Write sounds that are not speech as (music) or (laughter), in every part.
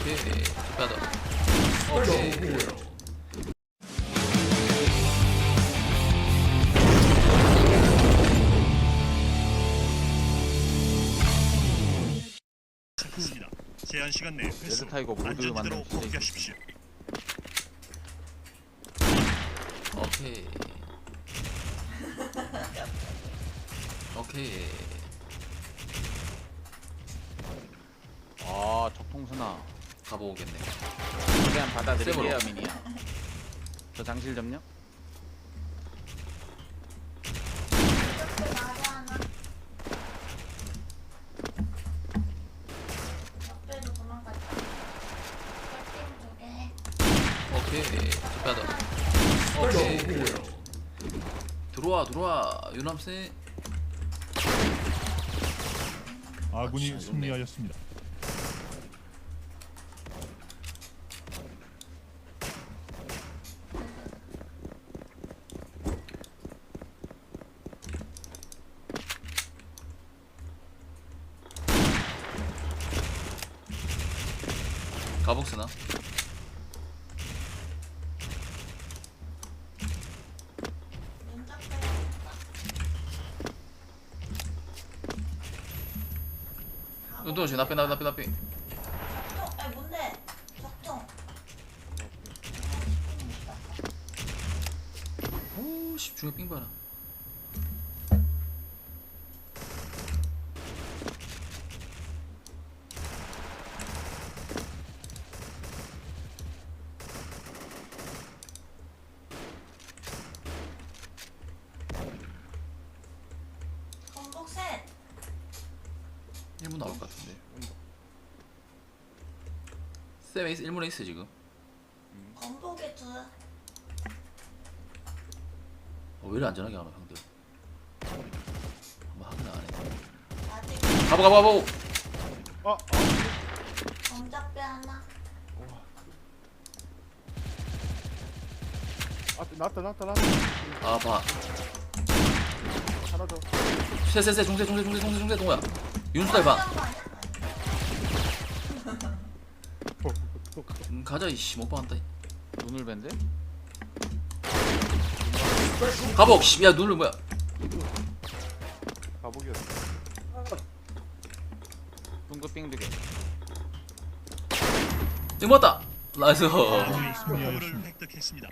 오케이 빼다 오케이. 제한 시간 내에 레드 타이거 모드 안전지대로 만든 시대. 오케이 오케이 아 적통수나 가보겠네. 최대한 쌤으로. 미니야. 저 장실 개. 오케이. 빼다 오케이. 들어와 들어와. 유남쌤 아군이 아, 승리하였습니다. 가복스나. 눈동 씨 나빼 나빼 나빼. 아니 뭔데? 적통. 오씨 중에 삥 봐라 건복 셋. 1문 나올 것 같은데 쌤 에이스 1문에 있어 지금. 건복에 둘. 어, 왜 이리 안전하게 하노 형들? 뭐 하긴 안해. 아직 가보 가보 가보! 아, 검작배 하나. 아, 났다, 났다, 났다. 아봐. 하나 더. 쎄쎄쎄 중세 중세 중세 중세 중세 동호야. 윤수달 봐 가자 이씨. 못 봤다. 눈을 밴데? 가복 씨 야 눈을 뭐야? 가보겠어. 둥글빙 두개. 띵 맞다. 나이스. 아군이 승리하였습니다.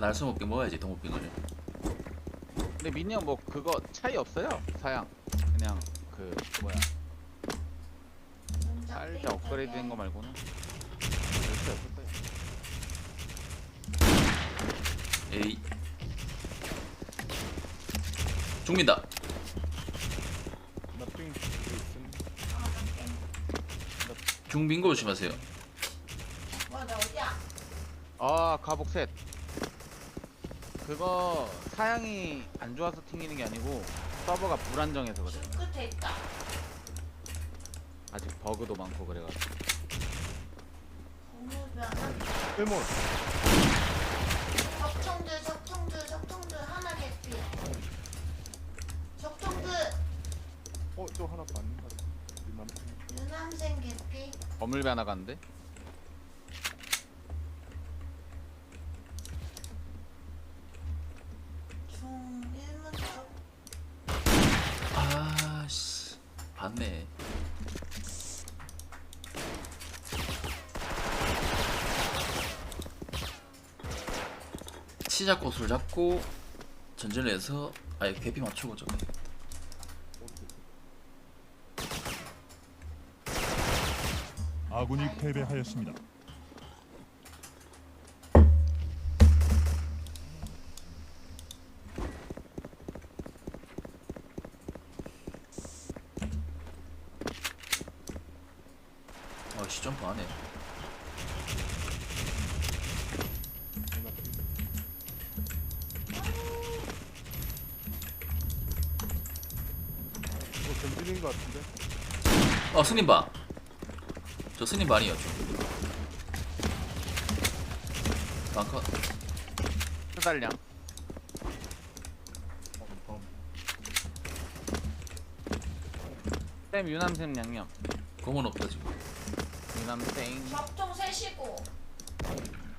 날수 먹게 먹어야지 동호빙을. 근데 미니 형뭐 그거 차이 없어요? 사양. 그냥 그 뭐야 살짝 업그레이드 된 거 말고는 별 차이 없을 거예요. 에이. 중민다. 나삥 중빈고 조심하세요. 뭐야 나 어디야? 아 가복 셋. 그거 사양이 안 좋아서 튕기는 게 아니고 서버가 불안정해서 그래 줄 끝에 있다. 아직 버그도 많고 그래가지고. 일몰. 적통들 적통들 적통들 하나 개피. 적통들 어, 저 하나 맞는 거 같아. 우리 남편. 유남생 개피. 버물배 하나 갔는데 중 1문 쪽. 아씨 봤네 술 잡고 전진을 해서 아예 개피 맞추고 저거 아군이 패배하였습니다. 전진인 거 같은데. 어 스님 봐저 스님 반이요 방컷 수달량 쌤 유남쌤 양념. 검은 없다 지금 유남쌤. 적통 셋이고.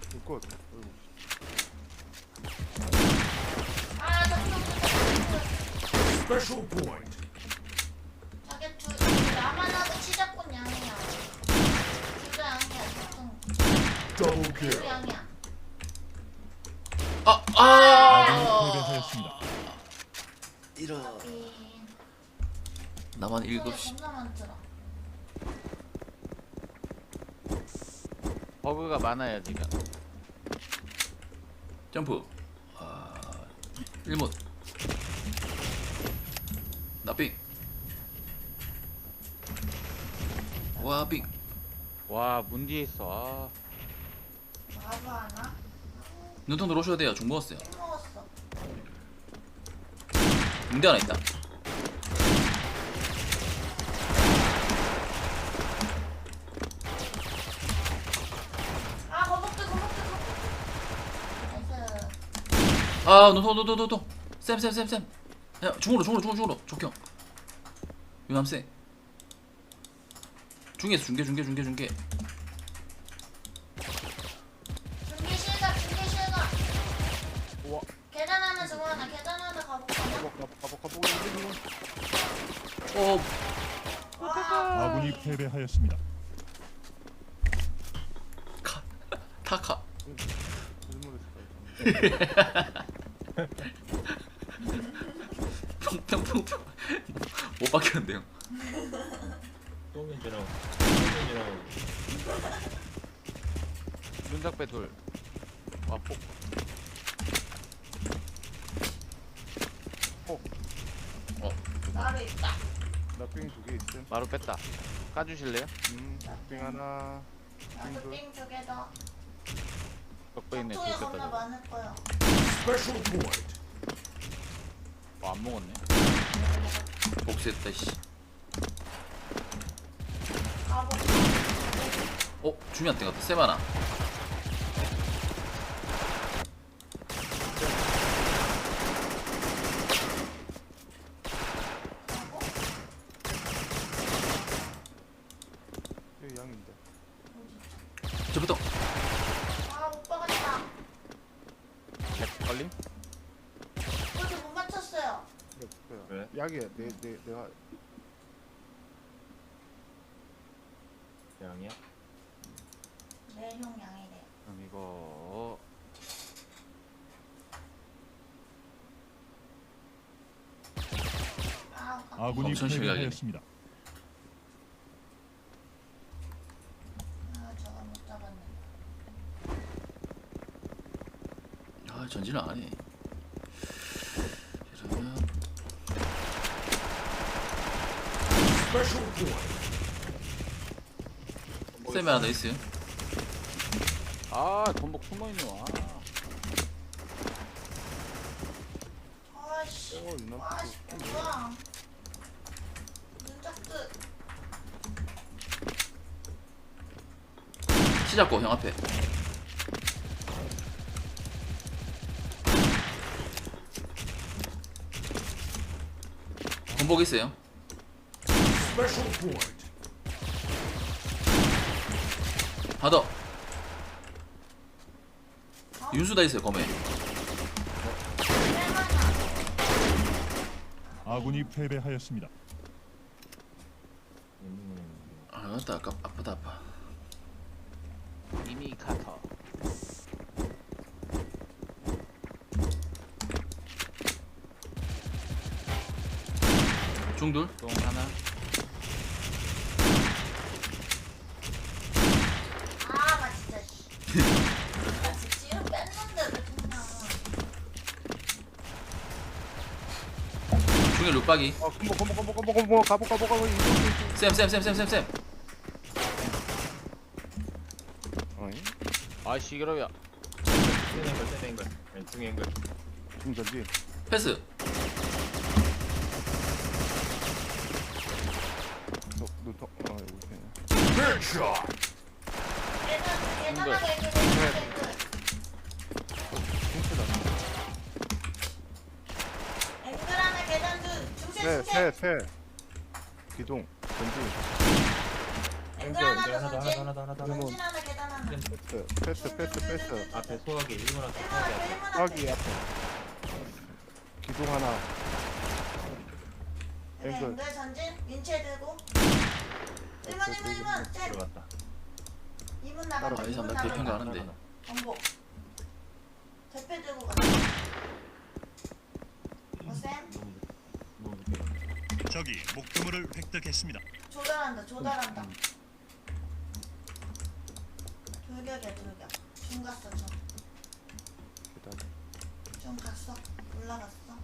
불꽃 어이구 아 적통 Special point. 자기 둘 나만 하고 치자꾼 양이야. 둘 다 양이야 적통. Double 둘 kill. 양이야. 아! 아! 패배하였습니다. 이런 빈. 나만 손에 7시 겁나 많더라. 버그가 많아요 지금. 점프 아... 1문 나삥 와삥 와문 뒤에 있어. 바보 하나? 눈통 들어오셔야 돼요 중 먹었어요 술 먹었어. 문대 하나 있다 아 거북들 거북들 거북들. 나이스. 아 눈통 눈통 눈통 쌤 쌤 쌤 쌤 야 중으로 중으로 중으로 중으로 적형 유남 쌤 중계에서 중계 중계 중계 중계 중계 어 와. 아군이 패배하였습니다. 타카 (laughs) 평평평평 못 바뀌었는데요 똥이랑 똥이랑 눈작배 둘. 와 폭. 나로 있다. 나삥 두 개 있음 마루 뺐다. 까주실래요? 음 삥 하나 나도 빙글. 삥두 개 더. 적배 있네 적통이 둘 겁나. 많을 거야. Special point. 와안 먹었네. 복수했다 씨 가복. 어? 중요한 데 같다 세바나 여기 양인데 저부터 아못 박았다. 백 걸림? 그래도 못 맞췄어요. 약이야 내, 내, 내가 양이야? 내형 양이래. 그럼 이거 아 깜짝이야. 아군이 엄청 패배하였습니다. 아 저거 못 잡았네. 아 전진을 안 해 이러면 Special point. 쌤이 하나 더 있어요 아 전복 숨어 있네 와. 아씨. 어 유남 아씨 뭐야. 눈짝들. 시작고 형 앞에 건복 있어요 Special point. 하나 더 윤수 다 있어요 검에. 아군이 패배하였습니다. 음, 아 맞다 아까 아프다 아파 이미 카터. 중둘 똥 하나. 아, 나 진짜. 씨. 나 진짜 찌를 뺐는데 왜 그냥. 중에 룩박이. 어 컴보 컴보 컴보 컴보 가복 가복 가복 이거 쌤쌤쌤쌤쌤쌤. 어이 아씨 그러야. 센 앵글 센 앵글 왼쪽 앵글 중전지? 패스. 너 노터 어 여기 있네. 계단, 앵글 중세 중세 네, 새새새 기둥 전지 앵글 하나 더 하나 더 전진. 하나 더 하나 더 하나 더 전진 하나 계단 하나. 패스 패스 패스 패스 앞에 소화기 1번 앞에 소화기 앞에 앞에 일문 앞에. 기둥 하나 네, 앵글. 앵글 전진. 민채 들고. 일문 일문 일문. 셋. 들어갔다 이문 나간다. 아, 이 사람 이문 나 대평가 나간다. 하는데. 정복. 대패 들고 간다. 어, 쌤? 너무 너무 늦게 갔다. 적이 목표물을 획득했습니다. 조달한다. 조달한다. 돌격이야 돌격. 중 갔어 중. 계단 중 갔어. 올라갔어.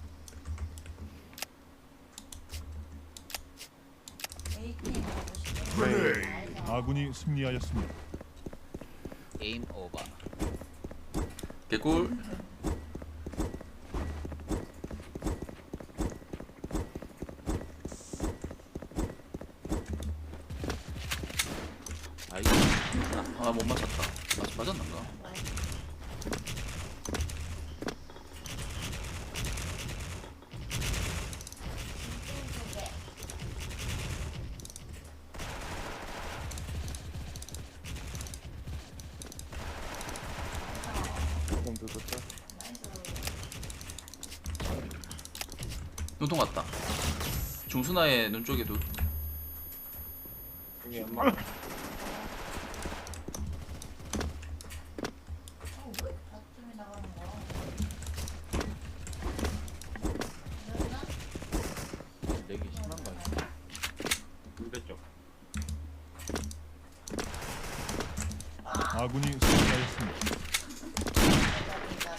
에이팅 Grenade. 아군이 승리하였습니다. 게임 오버. 개꿀. 아이 아 못 맞췄다. 맞 맞았는가? 조금 눈통 같다. 중순아의 눈 쪽에도 여기 엄마 어, 왜 바텀이 나가는 거야? 그러나? 내기 심한 거 아니야? 물배 쪽 아군이 승리하였습니다. 기다려, 기다려.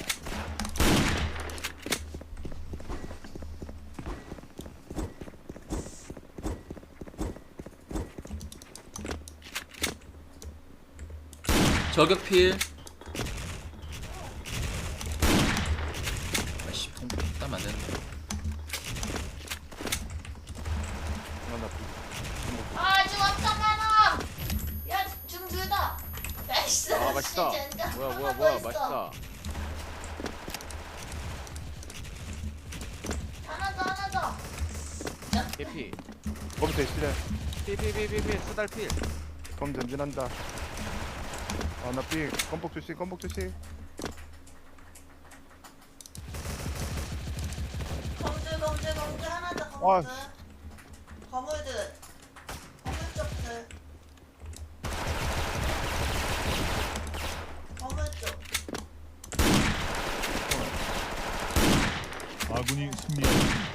저격필. 아씨, 통 따면 안 되는데. 아! 야, 중! 나이스! 아 맛있다. 진짜 뭐야 하나 뭐야 더 뭐야 있어. 맛있다. 하나 더, 하나 더! 개피. 검 대실해 피피피피피 수달필. 검 전진한다 아나 삥 껌복 주시 껌복 주시 검들, 검들, 검들, 하나 더, 와, 검들. 거물들. 거물 쪽들. 거물 쪽. 아군이 승리하였습니다.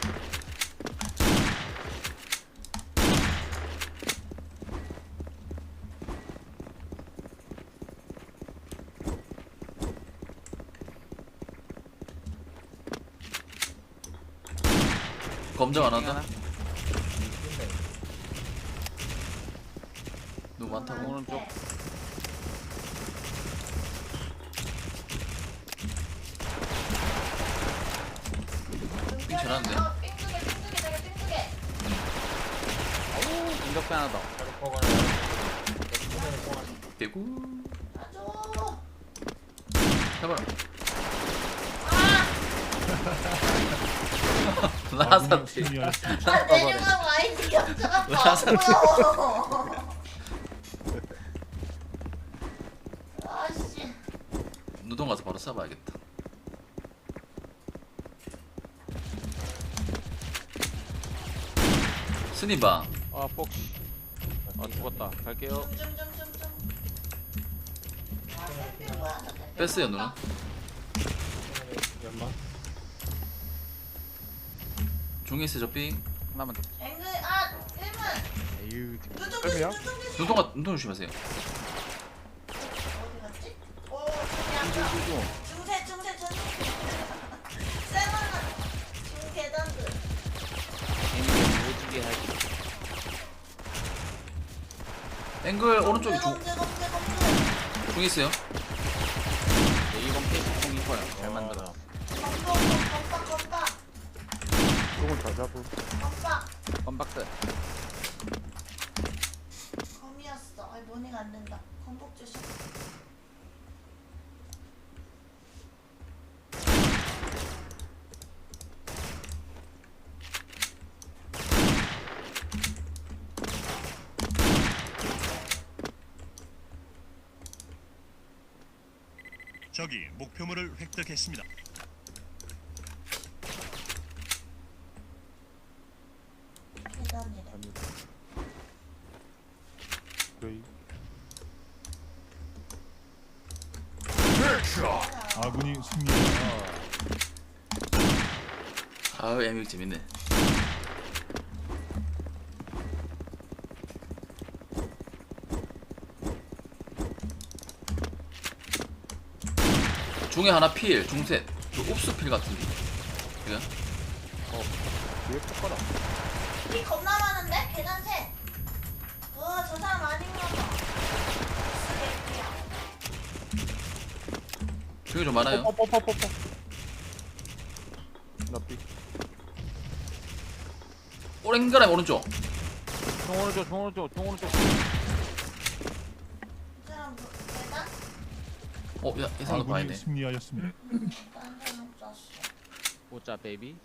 검정 안. 한다. 너무 많다고. 오른쪽. 삥 잘하는데. 어, 삥두개, 삥두개, 되게 삥두개. 공격배 하나 더. 놔줘. 해봐라. 아군이 (laughs) 라사티. 아, 내려가고 아이디 겹쳐가 라사티. 바보야. 아씨. 노동 가서 바로 쏴봐야겠다. 스니방. 아 폭. 아 죽었다. 갈게요. 좀좀좀좀. 아, 뺐어요, 뺐다. 연마 중에스 저삥. 하나만 더. 앵글 아 1문. 에휴. 눈좀 쌤이야? 조심, 눈좀 조심. 눈동가 눈동 조심하세요. 어디 갔지? 오, 저기 아까 중세 중세 전. 쌤 하나. 중 계단들. 개미를 오지게 할게. 앵글 오른쪽에 검들 검들. 중 있어요. 이건 페이스북 이거야. 잘 만들어. 건 다 잡음. 아빠 건박스. 검이었어. 아니 모니가 안 된다. 건복 조심. 적이 목표물을 획득했습니다. 에믹 재밌네 중에 하나 필 중셋 그 옵스 필 같은데 그냥 뒤에 폭가라. 피 겁나 많은데? 계단 셋. 와, 저 사람 아닌가 봐. 중에 좀 많아요 뽀뽀뽀뽀뽀. 오랭가람 오른쪽 중 오른쪽 중 오른쪽 중 오른쪽 사람 뭐? 어 야, 예상도 아군이 봐야네 승리하였습니다. 딴 사람 쐈어. 오자 베이비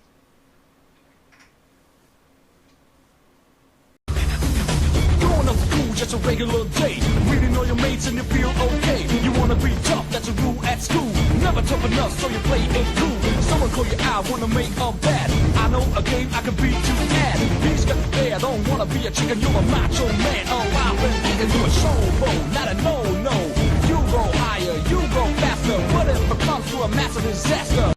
just a regular day. Reading all your mates and you feel okay. You wanna be tough, that's a rule at school. Never tough enough, so you play it cool. Someone call you out, wanna make a bet. I know a game I can beat you at. He's got bear, don't wanna be a chicken, you're a macho man. Oh, I've been thinking you a showboat, not a no-no. You go higher, you go faster. What if it comes to a massive disaster?